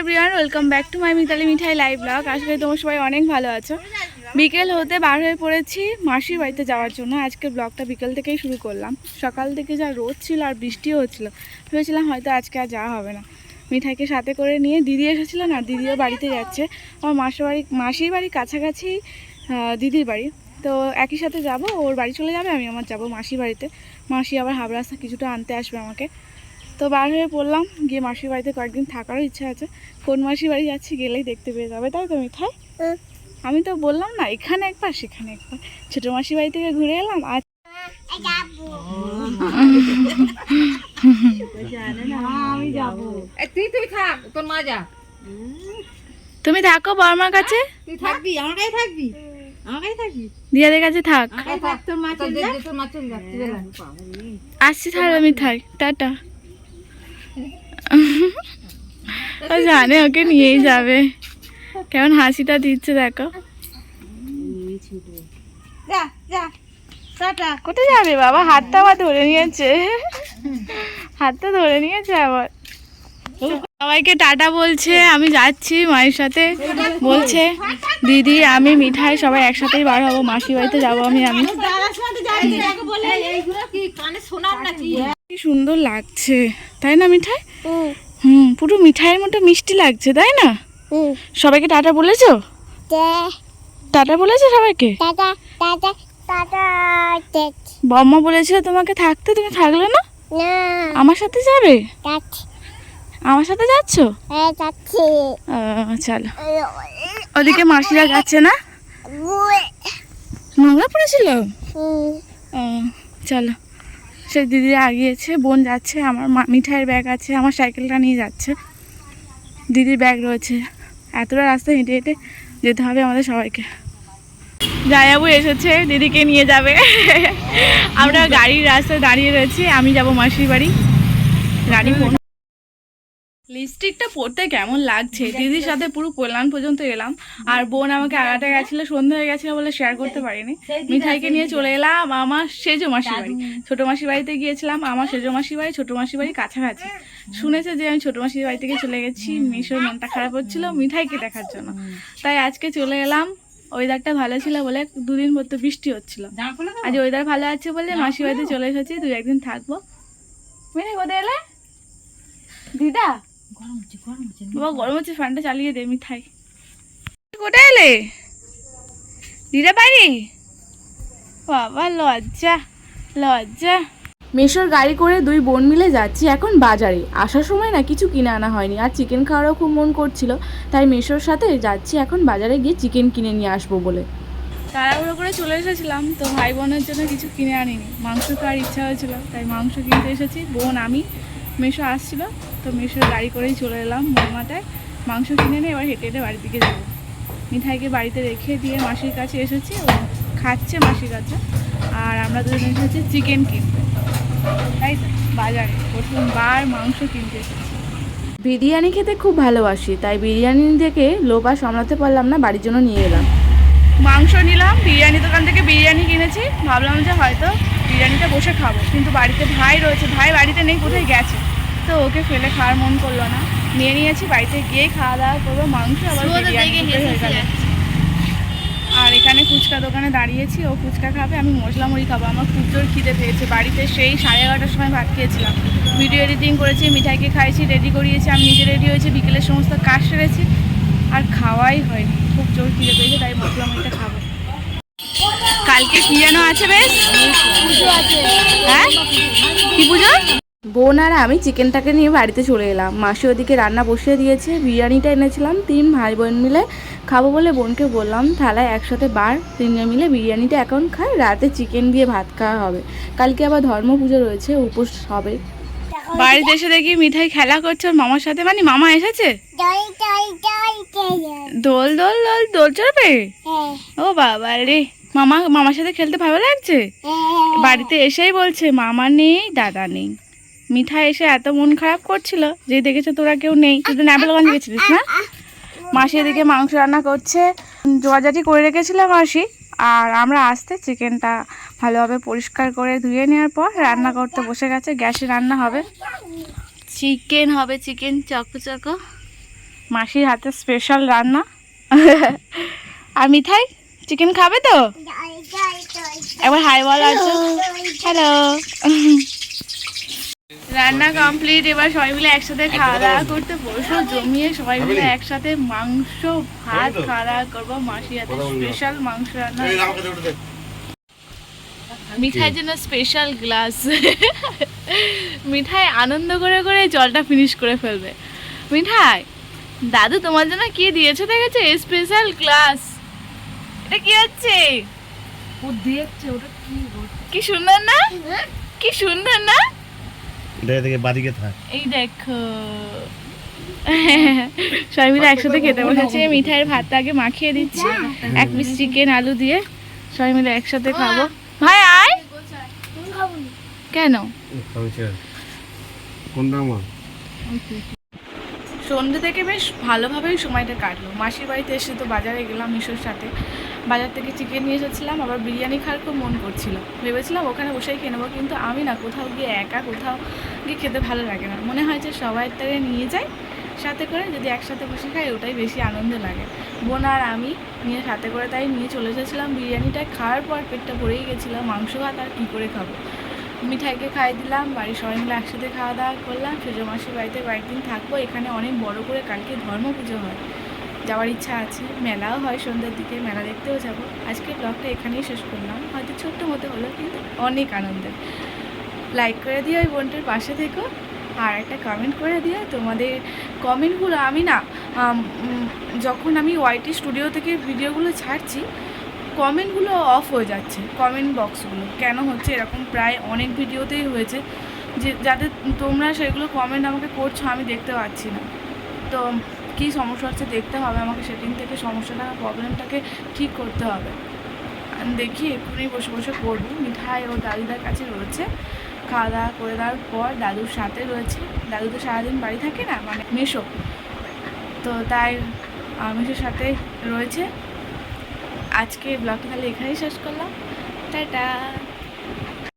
Everyone welcome back to my Mitali Mithai live blog আজকে তোমার সবাই অনেক ভালো আছো। বিকেল হতে বার হয়ে পড়েছি মাসির বাড়িতে যাওয়ার জন্য। আজকে ব্লগটা বিকেল থেকেই শুরু করলাম। সকাল থেকে যা রোদ ছিল আর বৃষ্টিও হচ্ছিল, ভেবেছিলাম হয়তো আজকে আর যাওয়া হবে না। মিঠাইকে সাথে করে নিয়ে দিদি এসেছিল না, দিদিও বাড়িতে যাচ্ছে। আমার মাসির বাড়ি মাসির বাড়ি কাছাকাছি দিদির বাড়ি। তো একই সাথে যাব, ওর বাড়ি চলে যাবে, আমি আমার যাব মাসির বাড়িতে। মাসি আবার হাবড়াস্তা কিছুটা আনতে আসবে আমাকে। তো বার হয়ে পড়লাম গিয়ে মাসির বাড়িতে কয়েকদিন থাকারও ইচ্ছা আছে। কোন মাসির বাড়ি যাচ্ছি গেলেই দেখতে পেয়ে যাবে। তাই তো মিঠাই? আমি তো বললাম না এখানে একবার সেখানে একবার। ছোটো মাসির বাড়ি থেকে ঘুরে এলাম আর এ, তুই তুই থাক তোর যা। তুমি থাকো বর্মার কাছে। তুই থাকবি আমার কাছে থাকবি? আমার থাকবি? দিয়াদের কাছে থাক। আমার থাক তোর মা চল যা তোর মা চল যা তুই যা। আসছি তাহলে মিঠাই টাটা। ও জানে ওকে নিয়েই যাবে। কেমন হাসিটা দিচ্ছে দেখো। যা যা টাটা। কোথায় যাবে বাবা? হাতটা আবার ধরে নিয়েছে। হাতটা ধরে নিয়েছে আবার। সবাইকে টাটা বলছে আমি যাচ্ছি মায়ের সাথে। বলছে দিদি আমি মিঠাই সবাই একসাথেই বার হব। মাসি বাড়িতে যাব আমি আমি। এইগুলো কি কানে শোনার নাকি? কি সুন্দর লাগছে। তাই না মিঠাই? হুম পুরো মিঠাইয়ের মতো মিষ্টি লাগছে তাই না? সবাইকে টাটা বলেছ? টাটা বলেছ সবাইকে? বম্মা বলেছিল তোমাকে থাকতে তুমি থাকলে না? আমার সাথে যাবে? আমার সাথে যাচ্ছ? আহ, চলো। ওদিকে মাসিরা যাচ্ছে না? নোংরা পড়েছিল? চলো। সে দিদিরা আগিয়েছে, বোন যাচ্ছে, আমার মিঠাইয়ের ব্যাগ আছে, আমার সাইকেলটা নিয়ে যাচ্ছে। দিদির ব্যাগ রয়েছে। এতটা রাস্তা হেঁটে হেঁটে যেতে হবে আমাদের সবাইকে। জায়াবু এসেছে, দিদিকে নিয়ে যাবে। আমরা গাড়ির রাস্তায় দাঁড়িয়ে রয়েছি, আমি যাব মাসির বাড়ি। গাড়ি লিপস্টিকটা পরতে কেমন লাগছে? দিদির সাথে পুরো কল্যাণ পর্যন্ত এলাম। আর বোন আমাকে আগাতে গেছিল সন্ধ্যে হয়ে গেছিল বলে শেয়ার করতে পারিনি। মিঠাইকে নিয়ে চলে এলাম আমার সেজো মাসির বাড়ি। ছোট মাসির বাড়িতে গিয়েছিলাম আমার সেজো মাসির বাড়ি ছোট মাসির বাড়ি কাছাকাছি। শুনেছে যে আমি ছোট মাসির বাড়ি থেকে চলে গেছি মিশোর মনটা খারাপ হচ্ছিল মিঠাইকে দেখার জন্য। তাই আজকে চলে এলাম ওয়েদারটা ভালো ছিল বলে দুদিন পর তো বৃষ্টি হচ্ছিল। আজ ওয়েদার ভালো আছে বলে মাসির বাড়িতে চলে এসেছি দু একদিন থাকব। মিঠাই কোথায় এলে? দিদা? গরম হচ্ছে গরম হচ্ছে বাবা গরম হচ্ছে ফ্যানটা চালিয়ে দে মিঠাই। কোথায় এলে? দিদা বাড়ি বাবা লজ্জা লজ্জা। মেশোর গাড়ি করে দুই বোন মিলে যাচ্ছি এখন বাজারে। আসার সময় না কিছু কিনে আনা হয়নি আর চিকেন খাওয়ারও খুব মন করছিল তাই মেশোর সাথে যাচ্ছি এখন বাজারে গিয়ে চিকেন কিনে নিয়ে আসব বলে। তাড়াহুড়ো করে চলে এসেছিলাম তো ভাই বোনের জন্য কিছু কিনে আনিনি। মাংস খাওয়ার ইচ্ছা হয়েছিল তাই মাংস কিনতে এসেছি বোন আমি। মেশো আসছিল তো মেশোর গাড়ি করেই চলে এলাম মোরমাটায় মাংস কিনে নিয়ে এবার হেঁটে হেঁটে বাড়ির দিকে যাব। মিঠাইকে বাড়িতে রেখে দিয়ে মাসির কাছে এসেছি ও খাচ্ছে মাসির কাছে। আর আমরা দুজন এসেছি চিকেন কিনতে তাই তো বাজারে প্রথমবার মাংস কিনতে এসেছি। বিরিয়ানি খেতে খুব ভালোবাসি তাই বিরিয়ানি থেকে আর সামলাতে পারলাম না বাড়ির জন্য নিয়ে এলাম। মাংস নিলাম বিরিয়ানি দোকান থেকে বিরিয়ানি কিনেছি। ভাবলাম যে হয়তো বিরিয়ানিটা বসে খাব কিন্তু বাড়িতে ভাই রয়েছে ভাই বাড়িতে নেই কোথায় গেছে? তো ওকে ফেলে খাওয়ার মন করল না। নিয়ে নিয়েছি বাড়িতে গিয়ে খাওয়া দাওয়া করব মাংস আবার হয়ে। আর এখানে ফুচকা দোকানে দাঁড়িয়েছি ও ফুচকা খাবে আমি মশলা মুড়ি খাব। আমার খুব জোর খিদে পেয়েছে। বাড়িতে সেই সাড়ে এগারোটার সময় ভাত খেয়েছিলাম। ভিডিও এডিটিং করেছি মিঠাইকে খাইছি রেডি করিয়েছি আমি নিজে রেডি হয়েছি বিকেলের সমস্ত কাজ সেরেছি। আর খাওয়াই হয়নি। খুব জোর খিদে পেয়েছে তাই মশলা মুড়িটা খাব। কালকে কি যেন আছে বেশ? হ্যাঁ কি পুজো বোন আর আমি চিকেনটাকে নিয়ে বাড়িতে চলে এলাম। মাসি ওদিকে রান্না বসিয়ে দিয়েছে বিরিয়ানিটা এনেছিলাম তিন ভাই বোন মিলে খাব বলে বোনকে বললাম থালায় একসাথে বার তিনজন মিলে বিরিয়ানিটা এখন খায় রাতে চিকেন দিয়ে ভাত খাওয়া হবে। কালকে আবার ধর্ম পুজো রয়েছে উপোস হবে। বাড়িতে এসে দেখি মিঠাই খেলা করছে ওর মামার সাথে। মানে মামা এসেছে? দোল দোল দোল দোল চড়বে? ও বাবা রে। মামা মামার সাথে খেলতে ভালো লাগছে? বাড়িতে এসেই বলছে মামা নেই দাদা নেই। মিঠাই এসে এত মন খারাপ করছিল যে দেখেছে তোরা কেউ নেই। তুই তো ন্যাপেলগঞ্জ গেছিলিস না? মাসি এদিকে মাংস রান্না করছে। জোয়াজাটি করে রেখেছিল মাসি। আর আমরা আসতে চিকেনটা ভালোভাবে পরিষ্কার করে ধুয়ে নেওয়ার পর রান্না করতে বসে গেছে। গ্যাসে রান্না হবে। চিকেন হবে চিকেন চকো চকো। মাসির হাতে স্পেশাল রান্না। আর মিঠাই চিকেন খাবে তো? একবার হাই বল আছে হ্যালো রান্না কমপ্লিট এবার সবাই মিলে একসাথে খাওয়া দাওয়া করতে বসো জমিয়ে সবাই মিলে একসাথে মাংস ভাত খাওয়া দাওয়া করব। মাসির হাতে স্পেশাল মাংস রান্না মিঠাইয়ের জন্য স্পেশাল গ্লাস মিঠাই আনন্দ করে করে জলটা ফিনিশ করে ফেলবে। মিঠাই দাদু তোমার জন্য কি দিয়েছে দেখেছে? স্পেশাল গ্লাস এটা কি হচ্ছে? ও দেখছে ওটা কি কি সুন্দর না? কি সুন্দর না? দেখে বাদিকে থাক। এই সবাই মিলে একসাথে খেতে বসেছে। মিঠাইয়ের ভাতটা আগে মাখিয়ে দিচ্ছি, এক পিস চিকেন আলু দিয়ে। সবাই মিলে একসাথে খাব। ভাই, আয়। কেন? সন্ধ্যে থেকে বেশ ভালোভাবেই সময়টা কাটলো। মাসির বাড়িতে এসে তো বাজারে গেলাম মিশোর সাথে। বাজার থেকে চিকেন নিয়ে এসেছিলাম, আবার বিরিয়ানি খাওয়ার খুব মন করছিল। ভেবেছিলাম ওখানে বসেই খেয়ে কিন্তু আমি না কোথাও গিয়ে একা কোথাও গিয়ে খেতে ভালো লাগে না। মনে হয় যে সবাই তাকে নিয়ে যাই সাথে করে যদি একসাথে বসে খাই, ওটাই বেশি আনন্দ লাগে। বোন আর আমি নিয়ে সাথে করে তাই নিয়ে চলে এসেছিলাম। বিরিয়ানিটা খাওয়ার পর পেটটা ভরেই গেছিল, মাংস ভাত আর কী করে খাব? মিঠাইকে খাই দিলাম, বাড়ির সবাই মিলে একসাথে খাওয়া দাওয়া করলাম। সেজো মাসির বাড়িতে কয়েকদিন থাকব, এখানে অনেক বড় করে কালকে ধর্ম পুজো হয়। যাওয়ার ইচ্ছা আছে। মেলাও হয় সন্ধ্যের দিকে, মেলা দেখতেও যাব। আজকে ব্লগটা এখানেই শেষ করলাম। হয়তো ছোট্ট মতো হলো কিন্তু অনেক আনন্দের। লাইক করে দিও ওই বোনটার পাশে থেকো। আর একটা কমেন্ট করে দিও তোমাদের কমেন্টগুলো আমি না যখন আমি ওয়াইটি স্টুডিও থেকে ভিডিওগুলো ছাড়ছি কমেন্টগুলো অফ হয়ে যাচ্ছে কমেন্ট বক্সগুলো কেন হচ্ছে? এরকম প্রায় অনেক ভিডিওতেই হয়েছে। যে যাতে তোমরা সেগুলো কমেন্ট আমাকে করছ, আমি দেখতে পাচ্ছি না। তো কী সমস্যা হচ্ছে দেখতে হবে, আমাকে সেটিং থেকে সমস্যাটা প্রবলেমটাকে ঠিক করতে হবে। দেখি এক্ষুনি বসে বসে করব মিঠাই ও দাদুদার কাছে রয়েছে। খাওয়া দাওয়া করে দেওয়ার পর দাদুর সাথে রয়েছে। দাদু তো সারাদিন বাড়ি থাকে না মানে মেশো। তো তাই মেশোর সাথে রয়েছে। আজকে ব্লগটা তাহলে এখানেই শেষ করলাম। টাটা!